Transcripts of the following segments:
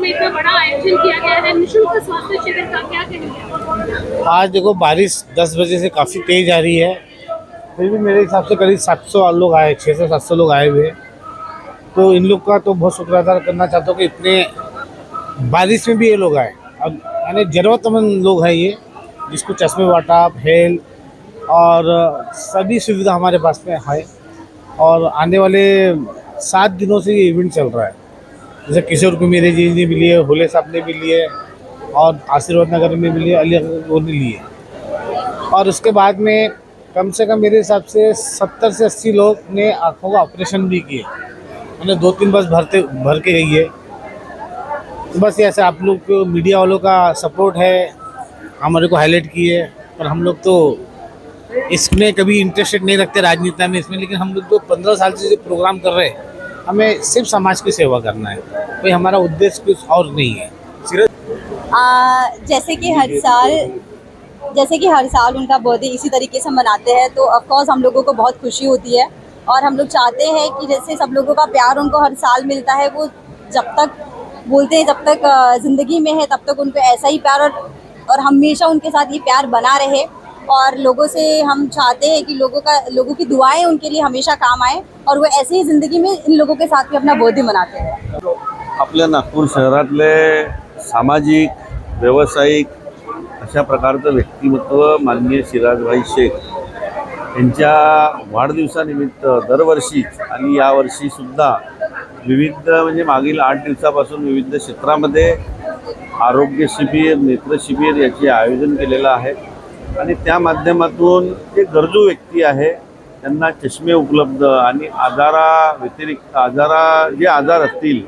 में इतना बड़ा आयोजन किया गया है। निशुल्क स्वास्थ्य शिविर का क्या कहेंगे आज देखो, बारिश 10 बजे से काफ़ी तेज आ रही है। फिर भी मेरे हिसाब से करीब 700 लोग आए छः सौ, सात सौ लोग आए हुए। तो इन लोग का तो बहुत शुक्र अदा करना चाहता हूँ कि इतने बारिश में भी ये लोग आए। अब यानी ज़रूरतमंद लोग हैं ये, जिसको चश्मे वाटा हेल और सभी सुविधा हमारे पास में है। और आने वाले सात दिनों से ये इवेंट चल रहा है। जैसे किशोर कुमेरे जी ने भी लिए होले साहब ने भी लिए और आशीर्वाद नगर में भी लिए अली अकबर ने लिए और उसके बाद में कम से कम मेरे हिसाब से सत्तर से अस्सी लोग ने आँखों का ऑपरेशन भी किए मैंने दो तीन बस भरते, भर के गई है। तो बस ऐसे आप लोग मीडिया वालों का सपोर्ट है, हमारे को हाईलाइट किए और हम लोग तो इसमें कभी इंटरेस्टेड नहीं रखते राजनीति में इसमें, लेकिन हम लोग तो पंद्रह साल से जो प्रोग्राम कर रहे हैं। हमें सिर्फ़ समाज की सेवा करना है। कोई हमारा उद्देश्य कुछ और नहीं है। आ, जैसे कि हर साल जैसे कि हर साल उनका बर्थडे इसी तरीके से मनाते हैं तो ऑफ़ कोर्स हम लोगों को बहुत खुशी होती है। और हम लोग चाहते हैं कि जैसे सब लोगों का प्यार उनको हर साल मिलता है वो जब तक बोलते हैं जब तक ज़िंदगी में है तब तक उनको ऐसा ही प्यार और और हमेशा उनके साथ ये प्यार बना रहे। और लोगों से हम चाहते हैं कि लोगों का लोगों की दुआएं उनके लिए हमेशा काम आए और वो ऐसे ही ज़िंदगी में इन लोगों के साथ भी अपना बर्थडे मनाते हैं आपल्या नागपूर शहरातले सामाजिक व्यावसायिक अशा प्रकारचं व्यक्तिमत्व माननीय शिराजभाई शेख यांच्या वाढदिवसानिमित्त दरवर्षी आणि यावर्षीसुद्धा विविध म्हणजे मागील आठ दिवसापासून विविध क्षेत्रामध्ये आरोग्य शिबिर नेत्र शिबिर याचे आयोजन केलेलं आहे. आणि त्या माध्यमातून जे गरजू व्यक्ती आहे त्यांना चष्मे उपलब्ध आणि आजारा व्यतिरिक्त आजारा जे आजार असतील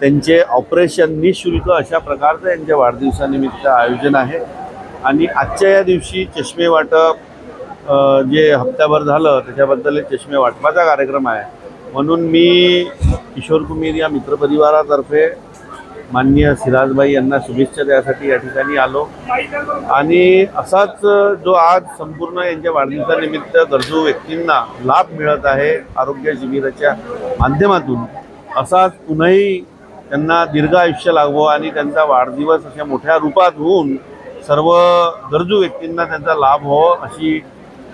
त्यांचे ऑपरेशन निशुल्क अशा प्रकारचं यांच्या वाढदिवसानिमित्त आयोजन आहे. आणि आजच्या या दिवशी चष्मे वाटप जे हप्त्याभर झालं त्याच्याबद्दल चष्मे वाटपाचा कार्यक्रम आहे. म्हणून मी किशोर कुमीर या मित्रपरिवारातर्फे माननीय सिराजबाई यांना शुभेच्छा द्यासाठी या ठिकाणी आलो. आणि असाच जो आज संपूर्ण यांच्या वाढदिवसानिमित्त गरजू व्यक्तींना लाभ मिळत आहे आरोग्य शिबिराच्या माध्यमातून असाच पुन्हाही त्यांना दीर्घ आयुष्य लागवं आणि त्यांचा वाढदिवस अशा मोठ्या रूपात होऊन सर्व गरजू व्यक्तींना त्यांचा लाभ हो अशी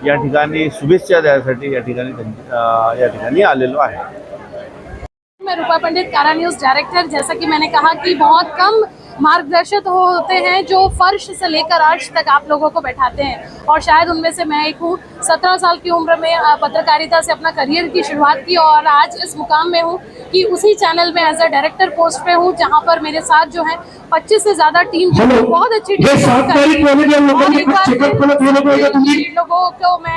या ठिकाणी शुभेच्छा द्यायसाठी या ठिकाणी त्यांची- या ठिकाणी आलेलो आहे. मैं रूपा पंडित कारा न्यूज़ डायरेक्टर। जैसा कि मैंने कहा कि बहुत कम मार्गदर्शक हो- होते हैं जो फर्श से लेकर अर्श तक आप लोगों को बैठाते हैं। और शायद उनमें से मैं एक हूँ। सत्रह साल की उम्र में पत्रकारिता से अपना करियर की शुरुआत की और आज इस मुकाम में हूँ कि उसी चैनल में एज अ डायरेक्टर पोस्ट पे हूँ जहाँ पर मेरे साथ जो है पच्चीस से ज़्यादा टीम है, बहुत अच्छी टीम लोगों को मैं